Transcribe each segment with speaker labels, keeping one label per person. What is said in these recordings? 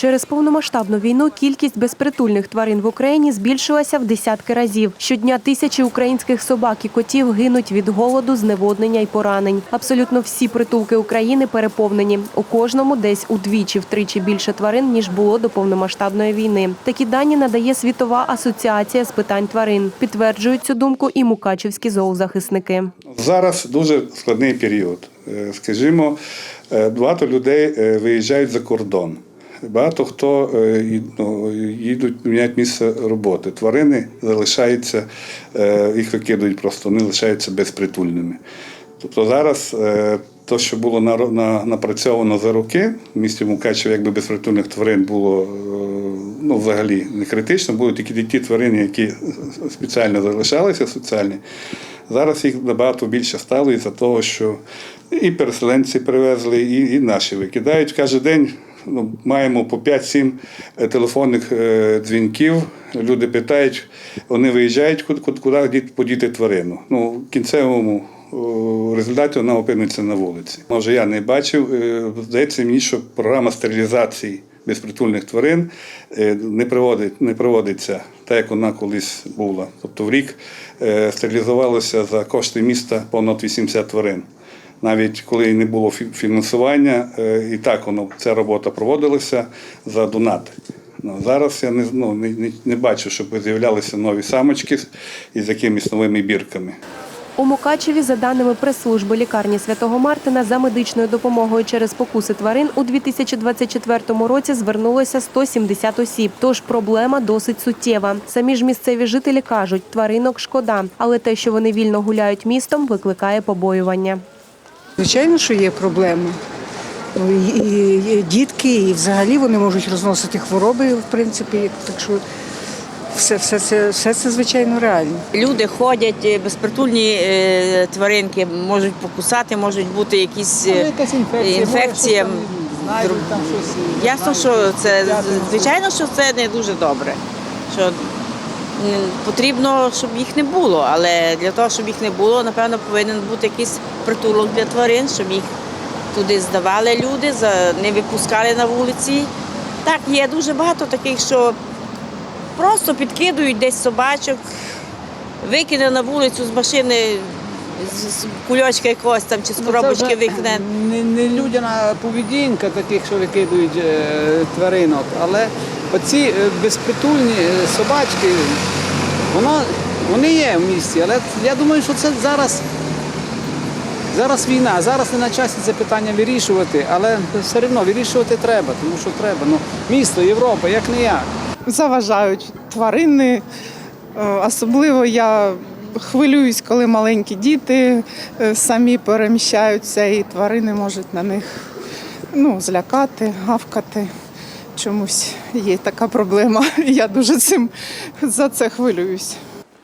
Speaker 1: Через повномасштабну війну кількість безпритульних тварин в Україні збільшилася в десятки разів. Щодня тисячі українських собак і котів гинуть від голоду, зневоднення й поранень. Абсолютно всі притулки України переповнені. У кожному десь удвічі-втричі більше тварин ніж було до повномасштабної війни. Такі дані надає світова асоціація з питань тварин. Підтверджують цю думку і мукачівські зоозахисники.
Speaker 2: Зараз дуже складний період. Е, Скажімо, е, багато людей е, виїжджають за кордон. Багато хто е, ну, їдуть, міняють місце роботи. Тварини залишаються, е, їх викидують просто, вони лишаються безпритульними. Тобто зараз те, що було напрацьовано за роки, в місті Мукачево, якби безпритульних тварин було е, ну, взагалі не критично, були тільки ті тварини, які спеціально залишалися соціальні. Зараз їх набагато більше стало із-за того, що і переселенці привезли, і, і наші викидають. Кожен день ну, маємо по 5-7 телефонних е, дзвінків. Люди питають, вони виїжджають, куди, подіти тварину. Ну, в кінцевому результаті вона опиниться на вулиці. Може, я не бачив. е, Здається мені, що програма стерилізації безпритульних тварин е, не проводить, не проводиться так, як вона колись була. Тобто в рік е, стерилізувалося за кошти міста понад 80 тварин. Навіть коли не було фі- фінансування, е, і так воно ця робота проводилася за донати. Ну, зараз я не, ну, не, не бачу, щоб з'являлися нові самочки із якимись новими бірками.
Speaker 1: У Мукачеві, за даними прес-служби лікарні Святого Мартина, за медичною допомогою через покуси тварин у 2024 році звернулося 170 осіб. Тож проблема досить суттєва. Самі ж місцеві жителі кажуть, тваринок шкода, але те, що вони вільно гуляють містом, викликає побоювання.
Speaker 3: Звичайно, що є проблеми. І, дітки, і взагалі вони можуть розносити хвороби, в принципі, так що все, все, це, все це звичайно реально.
Speaker 4: Люди ходять, е, безпритульні е, тваринки можуть покусати, можуть бути якісь е, інфекції. Ясно, що це звичайно, що це не дуже добре. Що потрібно, щоб їх не було, але для того, щоб їх не було, напевно, повинен бути якийсь притулок для тварин, щоб їх туди здавали люди, не випускали на вулиці. Так, є дуже багато таких, що просто підкидують десь собачок, викине на вулицю з машини з кульочка якогось там чи з коробочки викине.
Speaker 5: Не, не людяна поведінка таких, що викидують е, тваринок, але оці е, безпритульні е, собачки, воно, вони є в місті, але я думаю, що це зараз, зараз війна, зараз не на часі це питання вирішувати, але все одно вирішувати треба, тому що треба. Ну, місто, Європа, як не як.
Speaker 6: заважають тварини. Е, Особливо я хвилююсь, коли маленькі діти самі переміщаються, і тварини можуть на них ну, злякати, гавкати. Чомусь є така проблема. Я дуже цим за це хвилююсь.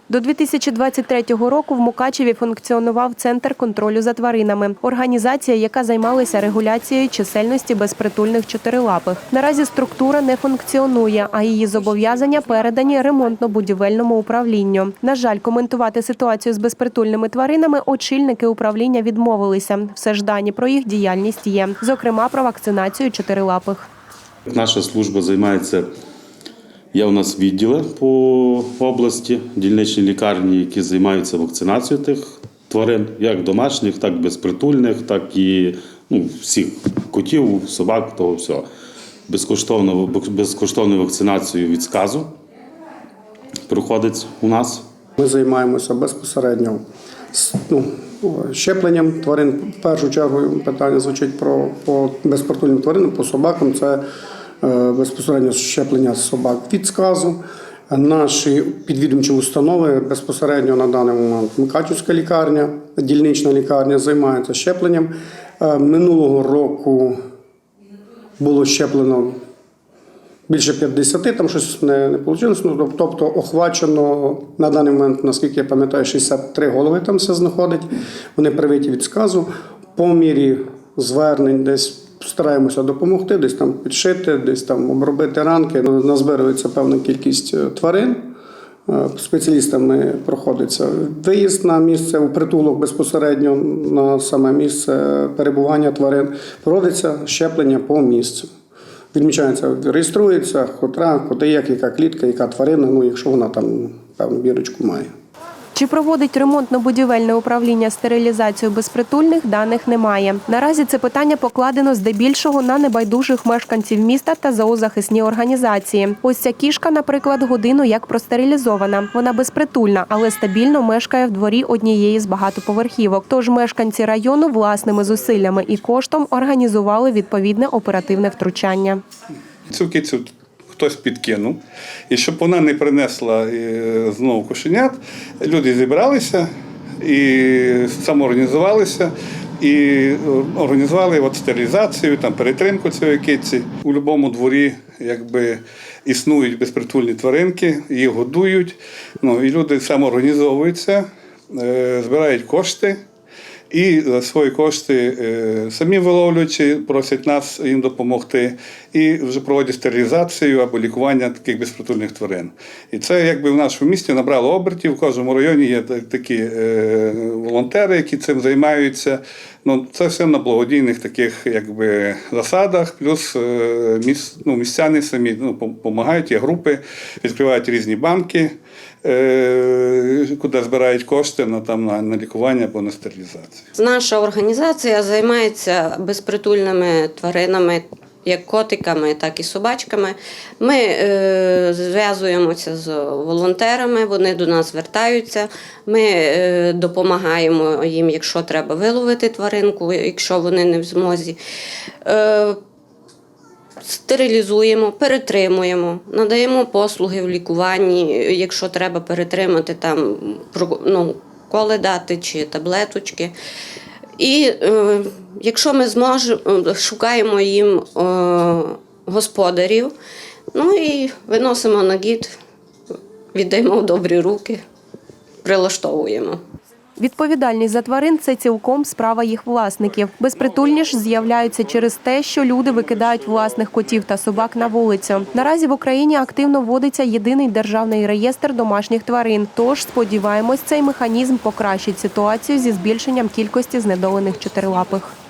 Speaker 1: До 2023 року в Мукачеві функціонував центр контролю за тваринами, організація, яка займалася регуляцією чисельності безпритульних чотирилапих. Наразі структура не функціонує, а її зобов'язання передані ремонтно-будівельному управлінню. На жаль, коментувати ситуацію з безпритульними тваринами очільники управління відмовилися. Все ж дані про їх діяльність є, зокрема про вакцинацію чотирилапих.
Speaker 7: Наша служба займається. Є у нас відділи по області, дільничні лікарні, які займаються вакцинацією тих тварин, як домашніх, так і безпритульних, так і ну, всіх котів, собак, того всього. Безкоштовно, безкоштовну вакцинацію від сказу проходить у нас.
Speaker 8: Ми займаємося безпосередньо ну, щепленням тварин. В першу чергу питання звучить про по безпритульним тваринам, по собакам. Це безпосередньо щеплення собак від сказу. Наші підвідомчі установи безпосередньо на даний момент Мукачівська лікарня, дільнична лікарня займається щепленням. Е, Минулого року було щеплено більше 50, там щось не, не вийшло. Ну, тобто охвачено на даний момент, наскільки я пам'ятаю, 63 голови там все знаходить. Вони привиті від сказу. По мірі звернень десь стараємося допомогти, десь там підшити, десь там обробити ранки. Назбирується певна кількість е, тварин. Е, Спеціалістами проходиться виїзд на місце у притулок безпосередньо на саме місце перебування тварин. Проводиться щеплення по місцю. відмічається, реєструється, котра, коти як, яка клітка, яка тварина, ну якщо вона там певну бірочку має.
Speaker 1: Чи проводить ремонтно-будівельне управління стерилізацію безпритульних, даних немає. Наразі це питання покладено здебільшого на небайдужих мешканців міста та зоозахисні організації. Ось ця кішка, наприклад, годину як простерилізована. Вона безпритульна, але стабільно мешкає в дворі однієї з багатоповерхівок. Тож мешканці району власними зусиллями і коштом організували відповідне оперативне втручання.
Speaker 2: Цю кицю хтось підкинув. І щоб вона не принесла е, знову кошенят, люди зібралися і самоорганізувалися. І е, організували от стерилізацію, там перетримку цієї киці. У будь-якому дворі якби існують безпритульні тваринки, їх годують. Ну, і люди самоорганізовуються, е, збирають кошти. І за свої кошти самі виловлюючи, просять нас їм допомогти, і вже проводять стерилізацію або лікування таких безпритульних тварин. І це якби в нашому місті набрало обертів. В кожному районі є такі е, волонтери, які цим займаються. Ну, це все на благодійних таких якби, засадах, плюс е, міс, ну, містяни самі ну, допомагають, є групи, відкривають різні банки, е, куди збирають кошти на, там, на, на лікування або на стерилізацію.
Speaker 9: Наша організація займається безпритульними тваринами, як котиками, так і собачками. Ми е, зв'язуємося з волонтерами, вони до нас звертаються. Ми е, допомагаємо їм, якщо треба виловити тваринку, якщо вони не в змозі. Е, Стерилізуємо, перетримуємо, надаємо послуги в лікуванні, якщо треба перетримати там ну, коли дати чи таблеточки. І е, якщо ми зможемо, шукаємо їм е, господарів, ну і виносимо на гід, віддаємо в добрі руки, прилаштовуємо.
Speaker 1: Відповідальність за тварин це цілком справа їх власників. Безпритульні ж з'являються через те, що люди викидають власних котів та собак на вулицю. Наразі в Україні активно вводиться єдиний державний реєстр домашніх тварин. Тож сподіваємось, цей механізм покращить ситуацію зі збільшенням кількості знедолених чотирилапих.